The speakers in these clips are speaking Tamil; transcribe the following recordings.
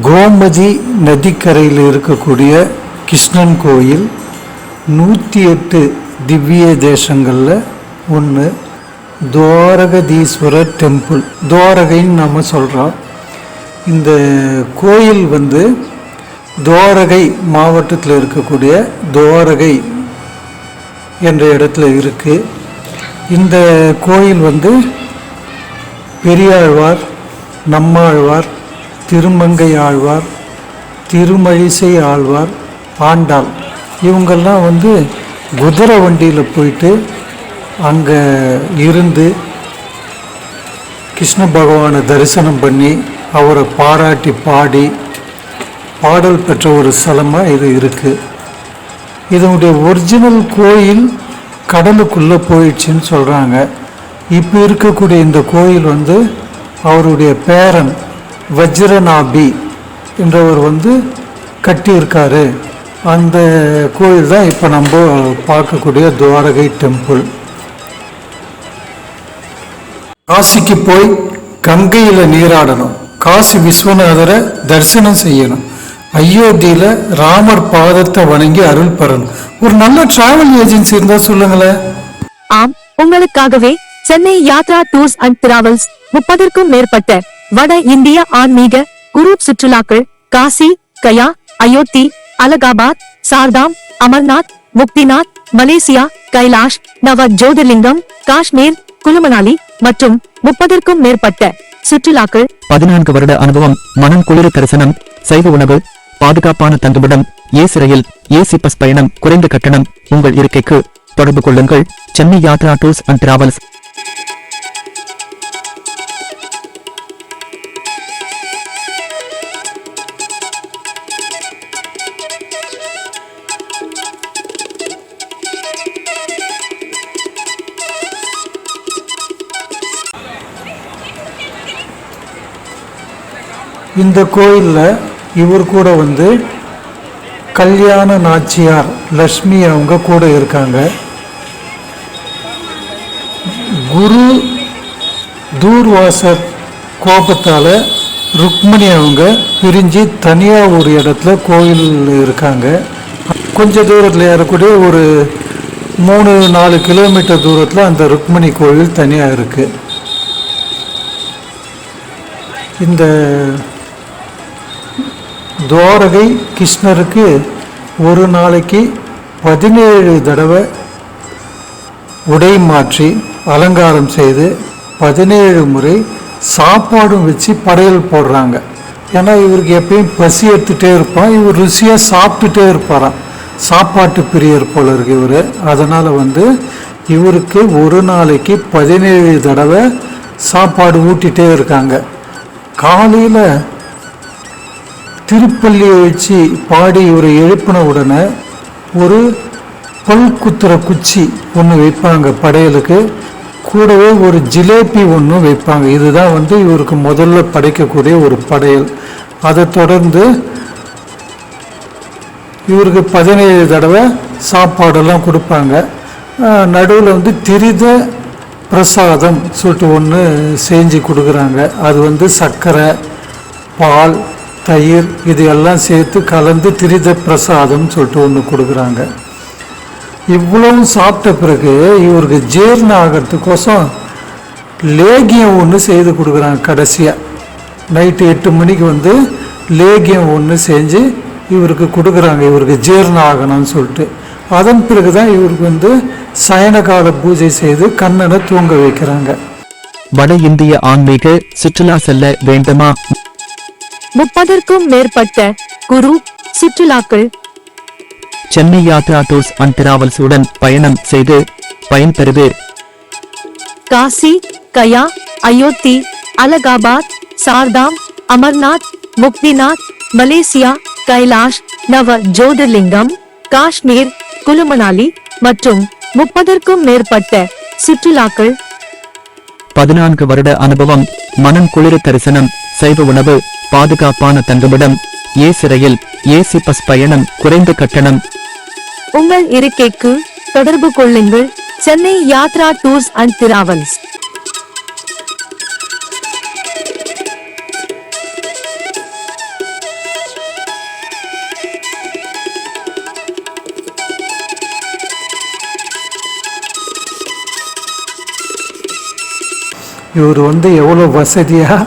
கோமதி நதிக்கரையில் இருக்கக்கூடிய கிருஷ்ணன் கோயில் நூற்றி எட்டு திவ்ய தேசங்களில் ஒன்று துவாரகதீஸ்வரர் டெம்பிள் துவாரகைன்னு நம்ம சொல்கிறோம் இந்த கோயில் வந்து துவாரகை மாவட்டத்தில் இருக்கக்கூடிய துவாரகை என்ற இடத்துல இருக்குது இந்த கோயில் வந்து பெரியாழ்வார் நம்மாழ்வார் திருமங்கை ஆழ்வார் திருமழிசை ஆழ்வார் ஆண்டாள் இவங்கெல்லாம் வந்து குதிரை வண்டியில் போயிட்டு அங்கே இருந்து கிருஷ்ண பகவானை தரிசனம் பண்ணி அவரை பாராட்டி பாடி பாடல் பெற்ற ஒரு ஸ்தலமாக இது இருக்குது இதனுடைய ஒரிஜினல் கோயில் கடலுக்குள்ளே போயிடுச்சுன்னு சொல்கிறாங்க இப்போ இருக்கக்கூடிய இந்த கோயில் வந்து அவருடைய பேரன் வஜ்ரநாபி என்றவர் வந்து கட்டியிருக்காரு. அந்த கோயில் தான் இப்போ நம்ம பார்க்கக்கூடிய துவாரகை டெம்பிள் காசிக்கு போய் கங்கையில் நீராடணும். காசி விஸ்வநாதரை தரிசனம் செய்யணும். அயோத்தியில் ராமர் பாதத்தை வணங்கி அருள் பெறணும். ஒரு நல்ல டிராவல் ஏஜென்சி இருந்தால் சொல்லுங்களேன். ஆம் உங்களுக்காகவே Chennai Yatra tours and travels முப்பதற்கும் மேற்பட்ட வட இந்திய ஆன்மீக குரு சுற்றுலாக்கள் காசி கயா அயோத்தி அலகாபாத் சார்தாம் அமர்நாத் முக்திநாத் மலேசியா கைலாஷ் நவ ஜோதிர்லிங்கம் காஷ்மீர் குலுமனாலி மற்றும் முப்பதற்கும் மேற்பட்ட சுற்றுலாக்கள். பதினான்கு வருட அனுபவம் மனம் குளிர தரிசனம் சைவ உணவு பாதுகாப்பான தங்குமிடம் ஏசி ரயில் ஏசி பஸ் பயணம் குறைந்த கட்டணம் உங்கள் இருக்கைக்கு தொடர்பு கொள்ளுங்கள். Chennai Yatra tours and travels இந்த கோயிலில் இவர் கூட வந்து கல்யாண நாச்சியார் லக்ஷ்மி அவங்க கூட இருக்காங்க. குரு தூர்வாசர் கோபத்தால் ருக்மணி அவங்க பிரிஞ்சு தனியாக ஒரு இடத்துல கோயில் இருக்காங்க. கொஞ்ச தூரத்தில் ஏறக்கூடிய ஒரு மூணு நாலு கிலோமீட்டர் தூரத்தில் அந்த ருக்மணி கோயில் தனியாக இருக்குது இந்த துவாரகை கிருஷ்ணருக்கு ஒரு நாளைக்கு பதினேழு தடவை உடை மாற்றி அலங்காரம் செய்து பதினேழு முறை சாப்பாடும் வச்சு படையல் போடுறாங்க. ஏன்னா இவருக்கு எப்பயும் பசி எடுத்துகிட்டே இருப்பான். இவர் ருசியாக சாப்பிட்டுட்டே இருப்பாராம். சாப்பாட்டு பிரியர் போல இருக்கு இவர். அதனால் வந்து இவருக்கு ஒரு நாளைக்கு பதினேழு தடவை சாப்பாடு ஊட்டிகிட்டே இருக்காங்க. காலையில் திருப்பள்ளியை வச்சு பாடி இவரை எழுப்பின உடனே ஒரு பல் குத்துற குச்சி ஒன்று வைப்பாங்க படையலுக்கு. கூடவே ஒரு ஜிலேபி ஒன்று வைப்பாங்க. இதுதான் வந்து இவருக்கு முதல்ல படைக்கக்கூடிய ஒரு படையல். அதை தொடர்ந்து இவருக்கு பதினேழு தடவை சாப்பாடெல்லாம் கொடுப்பாங்க. நடுவில் வந்து திரித பிரசாதம் சொல்லிட்டு ஒன்று செஞ்சு கொடுக்குறாங்க. அது வந்து சர்க்கரை பால் தயிர் இது எல்லாம் சேர்த்து கலந்து திரித பிரசாதம் சொல்லிட்டு ஒன்று கொடுக்குறாங்க. இவ்வளவும் சாப்பிட்ட பிறகு இவருக்கு ஜீரணம் ஆகிறதுக்கோசம் லேகியம் ஒன்று செய்து கொடுக்குறாங்க கடைசியாக நைட்டு எட்டு மணிக்கு வந்து லேகியம் ஒன்று செஞ்சு இவருக்கு கொடுக்குறாங்க இவருக்கு ஜீரணம் ஆகணும்னு சொல்லிட்டு. அதன் பிறகு தான் இவருக்கு வந்து சயனகால பூஜை செய்து கண்ணனை தூங்க வைக்கிறாங்க. வட இந்திய ஆன்மீக சுற்றுலா செல்ல வேண்டுமா? முப்பதற்கும் மேற்பட்ட குரு சுற்றுலாக்கள். Chennai Yatra tours and travels உடன் பயணம் செய்து பயன்பெறுவீர். காசி கயா அயோத்தி அலகாபாத் சார்தாம் அமர்நாத் முக்திநாத் மலேசியா கைலாஷ் நவ ஜோதிர்லிங்கம் காஷ்மீர் குலுமணாலி மற்றும் முப்பதற்கும் மேற்பட்ட சுற்றுலாக்கள். பதினான்கு வருட அனுபவம் மனம் குளிர தரிசனம் சைவ உணவு பாதுகாப்பான தங்குமிடம் ஏசி ரயில் ஏசி பஸ் பயணம் குறைந்த கட்டணம். உங்கள் இருக்கைக்கு தொடர்பு கொள்ளுங்கள். Chennai Yatra tours and travels. இவர் வந்து எவ்வளோ வசதியாக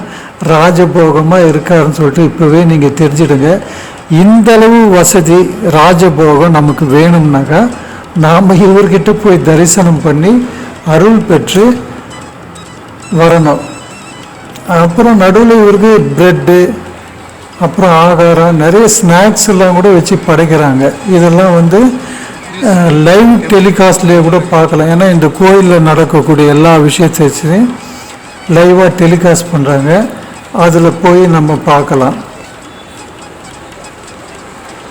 ராஜபோகமாக இருக்காருன்னு சொல்லிட்டு இப்போவே நீங்கள் தெரிஞ்சிடுங்க. இந்தளவு வசதி ராஜபோகம் நமக்கு வேணும்னாக்கா நாம் இவர்கிட்ட போய் தரிசனம் பண்ணி அருள் பெற்று வரணும். அப்புறம் நடுவில் இவருக்கு ப்ரெட்டு அப்புறம் ஆகாரம் நிறைய ஸ்நாக்ஸ் எல்லாம் கூட வச்சு படைக்கிறாங்க. இதெல்லாம் வந்து லைவ் டெலிகாஸ்ட்லேயே கூட பார்க்கலாம். ஏன்னா இந்த கோயிலில் நடக்கக்கூடிய எல்லா விஷயத்தையும் லைவாக டெலிகாஸ்ட் பண்ணுறாங்க அதில் போய் நம்ம பார்க்கலாம்.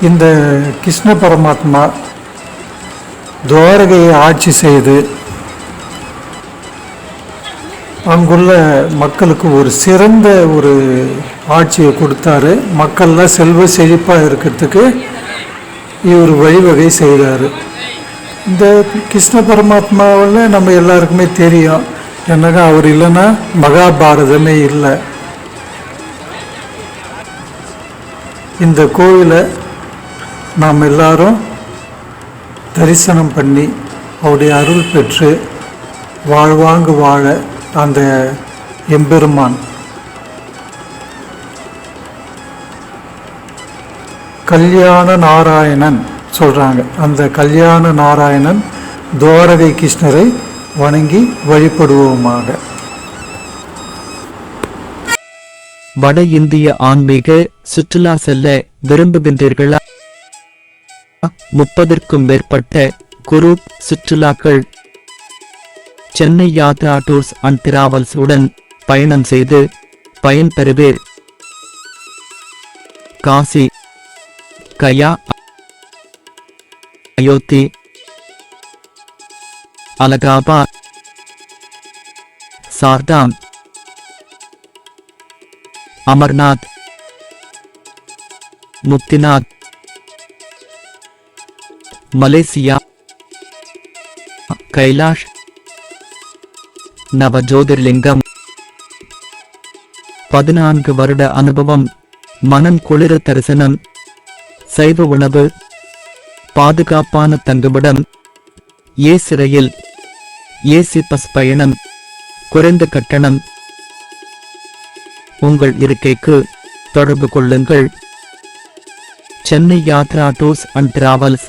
இந்த கிருஷ்ண பரமாத்மா துவாரகையை ஆட்சி செய்து அங்குள்ள மக்களுக்கு ஒரு சிறந்த ஒரு ஆட்சியை கொடுத்தாரு. மக்கள்லாம் செல்வ செழிப்பாக இருக்கிறதுக்கு இவர் வழிவகை செய்தார். இந்த கிருஷ்ண பரமாத்மாவில் நம்ம எல்லாருக்குமே தெரியும். என்னக்கா அவர் இல்லைன்னா மகாபாரதமே இல்லை. இந்த கோவிலை நாம் எல்லாரும் தரிசனம் பண்ணி அவருடைய அருள் பெற்று வாழ்வாங்கு வாழ அந்த எம்பெருமான் கல்யாண நாராயணன் சொல்கிறாங்க அந்த கல்யாண நாராயணன் துவாரகை கிருஷ்ணரை வணங்கி வழிபடுவோமாக. வட இந்திய ஆன்மீக சுற்றுலா செல்ல விரும்புகின்றீர்களா? முப்பதற்கும் மேற்பட்ட குரு சுற்றுலாக்கள். Chennai Yatra tours and travels உடன் பயணம் செய்து பயன்பெறுவீர். காசி கயா அயோத்தி அலகாபாத் சார்தான் அமர்நாத் முக்திநாத் மலேசியா கைலாஷ் நவஜோதிர்லிங்கம். பதினான்கு வருட அனுபவம் மனம் குளிர தரிசனம் சைவ உணவு பாதுகாப்பான தங்குமிடம் ஏ சிறையில் ஏசி பஸ் பயணம் குறைந்த கட்டணம் உங்கள் இருக்கைக்கு தொடர்பு கொள்ளுங்கள். Chennai Yatra tours and travels